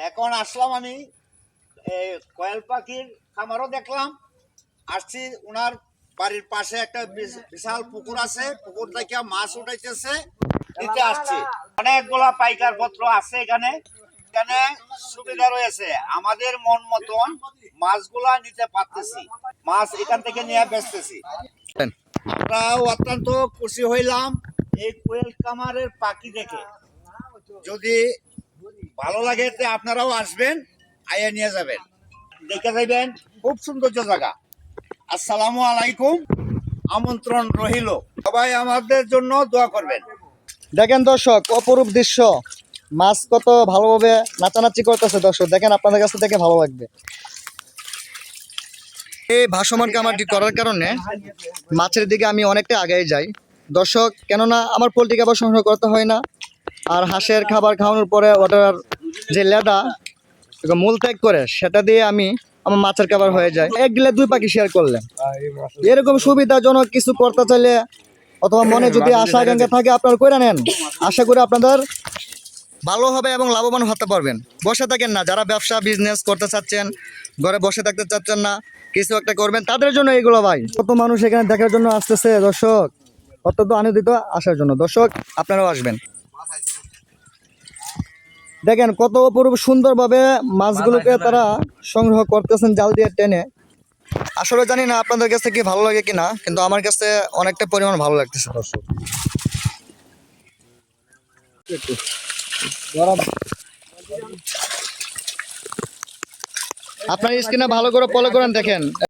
এখন আসলাম আমি কয়েল পাখির খামারও দেখলাম। আসছি ওনার বাড়ির পাশে একটা বিশ- বিশাল পুকুর আছে, পুকুর থেকে মাছ উঠাইতেছে। নিতে আসছি। অনেকগুলা পাইকার পত্র আছে এখানে। এখানে সুবিধা রয়েছে। আমাদের মন মতন মাছগুলা নিতে পারতেছি। মাছ এখান থেকে নিয়ে বেচতেছি। আমরা অত্যন্ত খুশি হইলাম এই কোয়েল কামারের পাখি দেখে। যদি ভালো লাগে আপনারাও আসবেন, আইয়া নিয়ে যাবেন। দেখে যাবেন খুব সৌন্দর্য জায়গা। আসসালামু আলাইকুম। আমন্ত্রণ রহিল সবাই আমাদের জন্য দোয়া করবেন। দেখেন দর্শক, অপরূপ দৃশ্য। মাছ কত ভালোভাবে নাচানাচি করতেছে দর্শক, দেখেন আপনাদের কাছে দেখে ভালো লাগবে। এই ভাসমান কামারটি করার কারণে মাছের দিকে আমি অনেকটা আগেই যাই। দর্শক, কেননা আমার পোলট্রি খাবার সংগ্রহ করতে হয় না। আর হাঁসের খাবার খাওয়ানোর পরে ওটার যে লেদা মূল ত্যাগ করে, সেটা দিয়ে আমি আমার মাছের খাবার হয়ে যায়। এক গিলে দুই পাখি শেয়ার করলেন। এরকম সুবিধাজনক কিছু করতে চাইলে অথবা মনে যদি আশা আকাঙ্ক্ষা থাকে, আপনারা করে নেন। আশা করি আপনাদের ভালো হবে এবং লাভবান হতে পারবেন। বসে থাকেন না, যারা ব্যবসা বিজনেস করতে চাচ্ছেন, ঘরে বসে থাকতে চাচ্ছেন না, কিছু একটা করবেন, তাদের জন্য এগুলো ভাই। কত মানুষ এখানে দেখার জন্য আসতেছে, দর্শক। অত্যন্ত আনন্দিত আসার জন্য। দর্শক, আপনারাও আসবেন। দেখেন কত অপরূপ সুন্দরভাবে মাছগুলোকে তারা সংগ্রহ করতেছেন জাল দিয়ে টেনে। আসলে জানি না আপনাদের কাছে কি ভালো লাগে কিনা কিন্তু আমার কাছে অনেকটা পরিমাণ ভালো লাগতেছে। দর্শক। আপনার স্ক্রিনে ভালো করে ফলো করেন দেখেন।